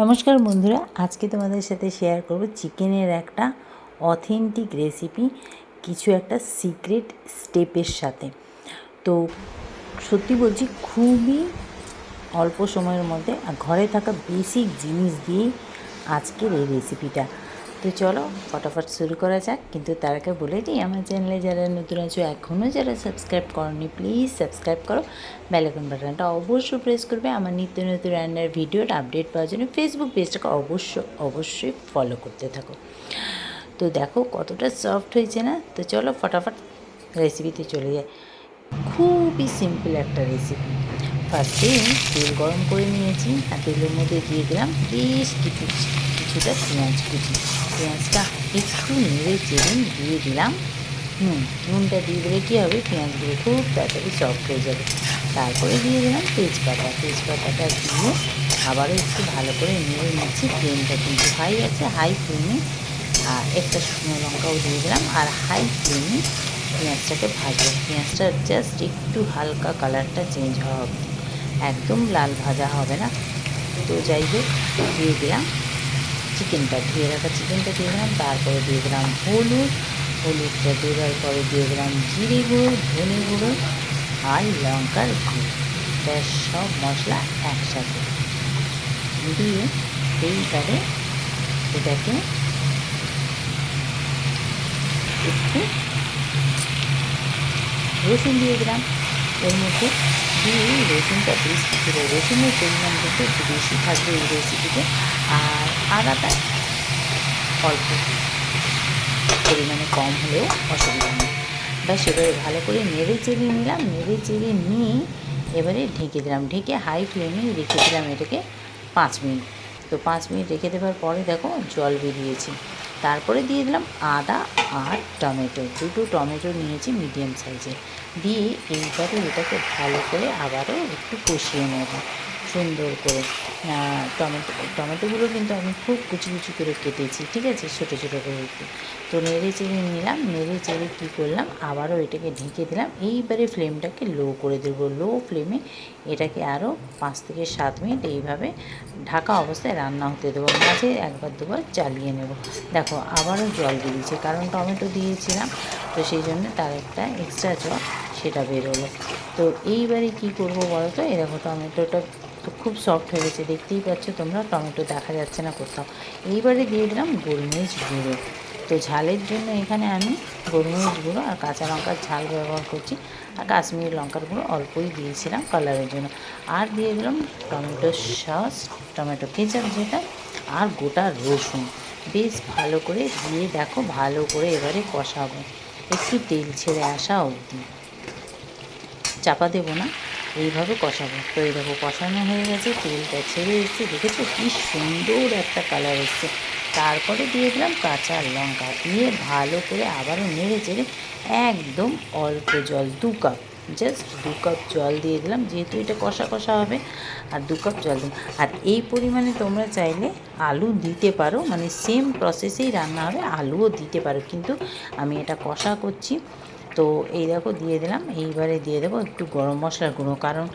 নমস্কার বন্ধুরা, আজকে তোমাদের সাথে শেয়ার করব চিকেনের একটা অথেন্টিক রেসিপি কিছু একটা সিক্রেট স্টেপের সাথে। তো সত্যি বলছি, খুবই অল্প সময়ের মধ্যে ঘরে থাকা বেসিক জিনিস দিয়েই আজকের এই রেসিপিটা তো চলো, ফটাফট শুরু করা যাক। কিন্তু তার আগে বলে দিই, আমার চ্যানেলে যারা নতুন আছো এখনও যারা সাবস্ক্রাইব করনি প্লিজ সাবস্ক্রাইব করো। বেলাকন বাটনটা অবশ্যই প্রেস করবে। আমার নিত্য নতুন রান্নার ভিডিওর আপডেট পাওয়ার জন্য ফেসবুক পেজটাকে অবশ্য অবশ্যই ফলো করতে থাকো। তো দেখো, কতটা সফট হয়েছে না? তো চলো, ফটাফট রেসিপিতে চলে যায় খুবই সিম্পল একটা রেসিপি ফার্স্টে তেল গরম করে নিয়েছি, আর তেলের মধ্যে দিয়ে দিলাম বেশ কিছু কিছুটা পেঁয়াজ কুচি পেঁয়াজটা একটু নেড়ে চেড়ে দিয়ে দিলাম নুন নুনটা দিয়ে দিলে কী হবে পেঁয়াজগুলো খুব তাড়াতাড়ি সফট হয়ে যাবে তারপরে দিয়ে দিলাম তেজপাতা তেজপাতাটা দিয়ে আবারও একটু ভালো করে নেড়ে নিচ্ছি ফ্লেমটা কিন্তু হাই আছে হাই ফ্লেমে আর একটা শুকনো লঙ্কাও দিয়ে দিলাম আর হাই ফ্লেমে পেঁয়াজটাকে ভাজবো পেঁয়াজটা জাস্ট একটু হালকা কালারটা চেঞ্জ হওয়া হবে একদম লাল ভাজা হবে না তো যাই হোক দিয়ে দিলাম। চিকেনটা ধুয়ে রাখা চিকেনটা দিয়ে দিলাম, তারপরে দিয়ে দিলাম হলুদ, হলুদটা দেওয়ার পরে দিয়ে দিলাম জিরে গুঁড়ো, ধনে গুঁড়ো আর লঙ্কার গুঁড়ো। ব্যাস, সব মশলা একসাথে দিয়ে এইবারে এটাকে একটু রসুন দিয়ে দিলাম। এর মধ্যে দিয়ে রসুনটা বেশ কিছুটা রসুনের পরিমাণ কিন্তু একটু বেশি থাকবে এই রেসিপিতে আর আদাটা অল্প পরিমাণে কম হলেও অসুবিধা নেই ব্যাস এবারে ভালো করে নেড়ে চেড়িয়ে নিলাম নেড়ে চেড়িয়ে নিয়ে এবারে ঢেকে দিলাম ঢেকে হাই ফ্লেমে রেখে দিলাম এটাকে পাঁচ মিনিট তো পাঁচ মিনিট রেখে দেওয়ার পরে দেখো জল বেরিয়েছে। তারপরে দিয়ে দিলাম আদা আর টমেটো। দুটো টমেটো নিয়েছি মিডিয়াম সাইজে। দিয়ে এইবারে এটাকে ভালো করে আবারও একটু কষিয়ে নেব। সুন্দর করে টমেটো, টমেটোগুলো কিন্তু আমি খুব কুচি কুচি করে কেটেছি, ঠিক আছে? ছোটো ছোটো করে তো নেড়ে চেড়ে নিলাম, নেড়ে চেড়ে কী করলাম? আবারও এটাকে ঢেকে দিলাম। এইবারে ফ্লেমটাকে লো করে দেবো। লো ফ্লেমে এটাকে আরও পাঁচ থেকে সাত মিনিট এইভাবে ঢাকা অবস্থায় রান্না হতে দেবো। মাঝে একবার দুবার চালিয়ে নেব। দেখো, আবারও জল বেরিয়েছে কারণ টমেটো দিয়েছিলাম, তো সেই জন্য তার একটা এক্সট্রা জল সেটা বেরোলো। তো এইবারে কি করব বলো তো এরকম টমেটোটা খুব সফট হয়ে গেছে। দেখতেই পাচ্ছ তোমরা, টমেটো দেখা যাচ্ছে না কোথাও। এইবারে দিয়ে দিলাম গোলমরিচ গুঁড়ো। তো ঝালের জন্য এখানে আমি গোলমরিচ গুঁড়ো আর কাঁচা লঙ্কার ঝাল ব্যবহার করছি। আর কাশ্মীরি লঙ্কার গুঁড়ো অল্পই দিয়েছিলাম কালারের জন্য। আর দিয়ে দিলাম টমেটো সস, টমেটো কেচাপ যেটা, আর গোটা রসুন। বেশ ভালো করে দিয়ে দেখো, ভালো করে এবারে কষাবো। একটু তেল ছেড়ে আসা অবধি। চাপা দেবো না। এইভাবে কষাবো। তো এই দেখো কষানো হয়ে গেছে, তেলটা ছেড়ে এসছে, দেখেছ? কি সুন্দর একটা কালার এসছে। তারপরে দিয়ে দিলাম কাঁচা লঙ্কা, দিয়ে ভালো করে আবারও নেড়ে চেড়ে একদম অল্প জল, দু কাপ জাস্ট দু কাপ জল দিয়ে দিলাম, যেহেতু এটা কষা কষা হবে, আর দু কাপ জল দিলাম। আর এই পরিমাণে তোমরা চাইলে আলু দিতে পারো মানে সেম প্রসেসেই রান্না হবে, আলুও দিতে পারো। কিন্তু আমি এটা কষা করছি তো এই দেখো দিয়ে দিলাম, এইবারে দিয়ে দেবো একটু গরম মশলার গুঁড়ো। কারণ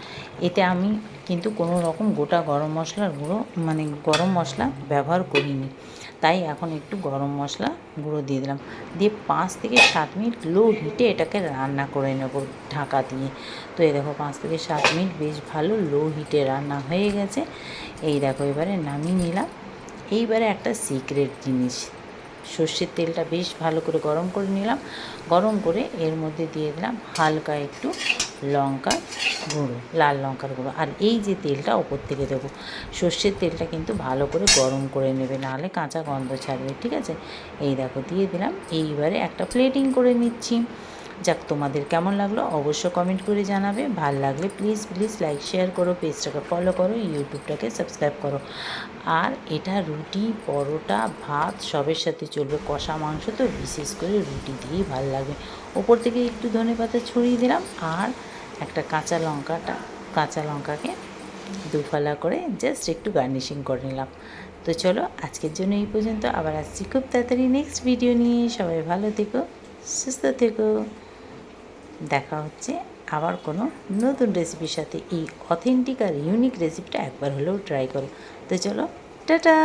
এতে আমি কিন্তু কোনো রকম গোটা গরম মশলার গুঁড়ো মানে গরম মশলা ব্যবহার করিনি। তাই এখন একটু গরম মশলা গুঁড়ো দিয়ে দিলাম। দিয়ে পাঁচ থেকে সাত মিনিট লো হিটে এটাকে রান্না করে নেব ঢাকা দিয়ে। তো এই দেখো পাঁচ থেকে সাত মিনিট বেশ ভালো লো হিটে রান্না হয়ে গেছে। এই দেখো এবারে নামিয়ে নিলাম। এইবারে একটা সিক্রেট জিনিস। সর্ষের তেলটা বেশ ভালো করে গরম করে নিলাম। গরম করে এর মধ্যে দিয়ে দিলাম হালকা একটু লঙ্কার গুঁড়ো, লাল লঙ্কার গুঁড়ো। আর এই যে তেলটা ওপর থেকে দেবো, সর্ষের তেলটা কিন্তু ভালো করে গরম করে নেবে, নাহলে কাঁচা গন্ধ ছাড়বে, ঠিক আছে? এই দেখো, দিয়ে দিলাম। এইবারে একটা প্লেটিং করে নিচ্ছি। যাক, তোমাদের কেমন লাগল অবশ্য কমেন্ট করে জানাবে। ভালো লাগলে প্লিজ প্লিজ লাইক শেয়ার করো পেজটাকে ফলো করো ইউটিউবটাকে সাবস্ক্রাইব করো। আর এটা রুটি, পরোটা, ভাত, সবের সাথে চলবে কষা মাংস, তো বিশেষ করে রুটি দিয়েই ভালো লাগবে। ওপর থেকে একটু ধনে পাতা ছড়িয়ে দিলাম আর একটা কাঁচা লঙ্কাটা, কাঁচা লঙ্কাকে দুফালা করে জাস্ট একটু গার্নিশিং করে নিলাম। তো চলো, আজকের জন্য এই পর্যন্ত। আবার আসছি খুব তাড়াতাড়ি নেক্সট ভিডিও নিয়ে। সবাই ভালো থেকো, সুস্থ থেকো। দেখা হচ্ছে আবার কোনো নতুন রেসিপির সাথে। এই অথেন্টিক আর ইউনিক রেসিপিটা একবার হলেও ট্রাই করো। তো চলো, টাটা!